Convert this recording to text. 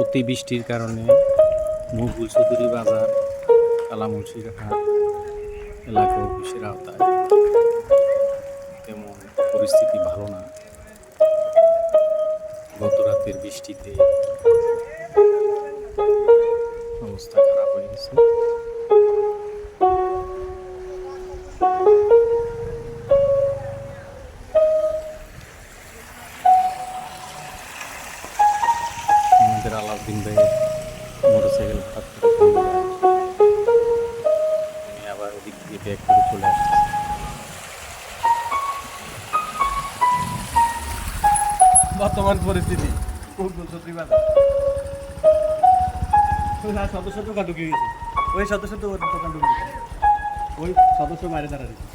অতিবৃষ্টির কারণে মকবুল চৌধুরী বাজার কালামুন্সির হাট এলাকা অফিসের আওতায় তেমন পরিস্থিতি ভালো না। গত রাতের বৃষ্টিতে আমাদের আলাউদ্দিন ভাই মোটরসাইকেল হঠাৎ করে আবার ওদিক দিয়ে ব্যাক করে চলে আসছি। বর্তমান পরিস্থিতি কোকবুল চৌধুরী বাজার ওই না সদস্য দোকান ঢুকে গেছে। ওই সদস্য দোকান ঢুকে গেছে। ওই সদস্য বাইরে দাঁড়া রয়েছে